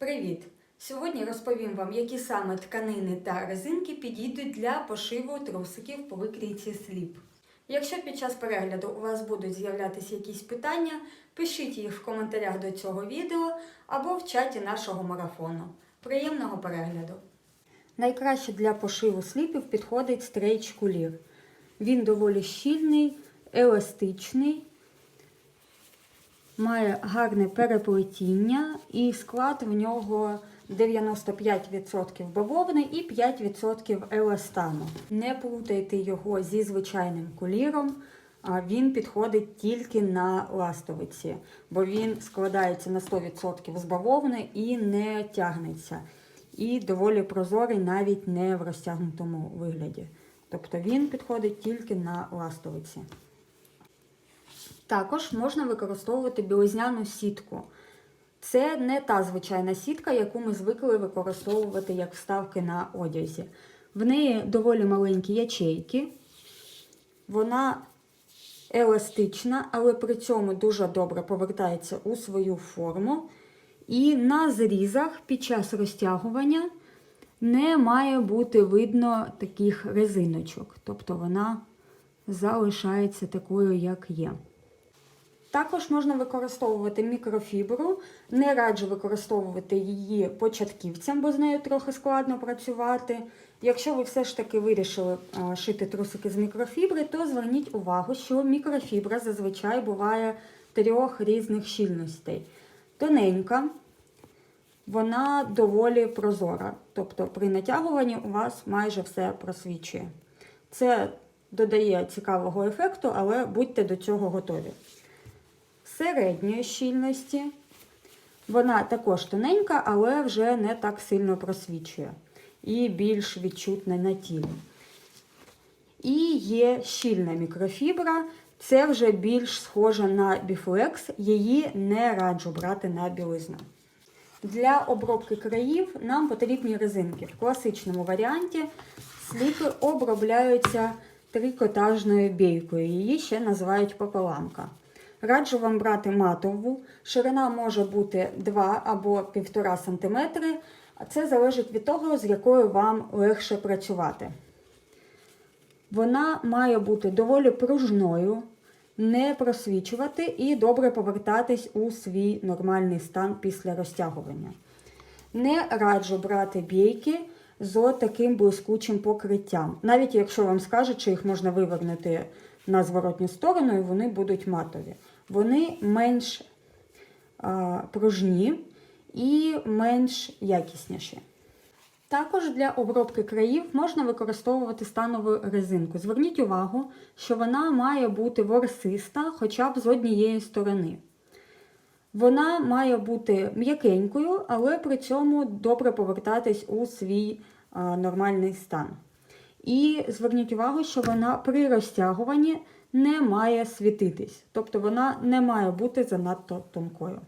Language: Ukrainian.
Привіт! Сьогодні розповім вам, які саме тканини та резинки підійдуть для пошиву трусиків по викрійці сліп. Якщо під час перегляду у вас будуть з'являтися якісь питання, пишіть їх в коментарях до цього відео або в чаті нашого марафону. Приємного перегляду! Найкраще для пошиву сліпів підходить стрейч кулір. Він доволі щільний, еластичний, має гарне переплетіння і склад в нього 95% бавовни і 5% еластану. Не плутайте його зі звичайним куліром. Він підходить тільки на ластовиці, бо він складається на 100% з бавовни і не тягнеться. І доволі прозорий навіть не в розтягнутому вигляді. Тобто він підходить тільки на ластовиці. Також можна використовувати білизняну сітку. Це не та звичайна сітка, яку ми звикли використовувати як вставки на одязі. В неї доволі маленькі ячейки. Вона еластична, але при цьому дуже добре повертається у свою форму. І на зрізах під час розтягування не має бути видно таких резиночок. Тобто вона залишається такою, як є. Також можна використовувати мікрофібру. Не раджу використовувати її початківцям, бо з нею трохи складно працювати. Якщо ви все ж таки вирішили шити трусики з мікрофібри, то зверніть увагу, що мікрофібра зазвичай буває трьох різних щільностей. Тоненька, вона доволі прозора. Тобто при натягуванні у вас майже все просвічує. Це додає цікавого ефекту, але будьте до цього готові середньої щільності. Вона також тоненька, але вже не так сильно просвічує і більш відчутна на тілі. І є щільна мікрофібра, це вже більш схожа на біфлекс, її не раджу брати на білизну. Для обробки країв нам потрібні резинки. В класичному варіанті сліпи обробляються трикотажною бійкою, її ще називають пополамка. Раджу вам брати матову. Ширина може бути 2 або 1,5 см. Це залежить від того, з якою вам легше працювати. Вона має бути доволі пружною, не просвічувати і добре повертатись у свій нормальний стан після розтягування. Не раджу брати бійки з таким блискучим покриттям. Навіть якщо вам скажуть, що їх можна вивернути на зворотню сторону, і вони будуть матові. Вони менш а, пружні і менш якісніші. Також для обробки країв можна використовувати станову резинку. Зверніть увагу, що вона має бути ворсиста хоча б з однієї сторони. Вона має бути м'якенькою, але при цьому добре повертатись у свій нормальний стан. І зверніть увагу, що вона при розтягуванні не має світитись, тобто вона не має бути занадто тонкою.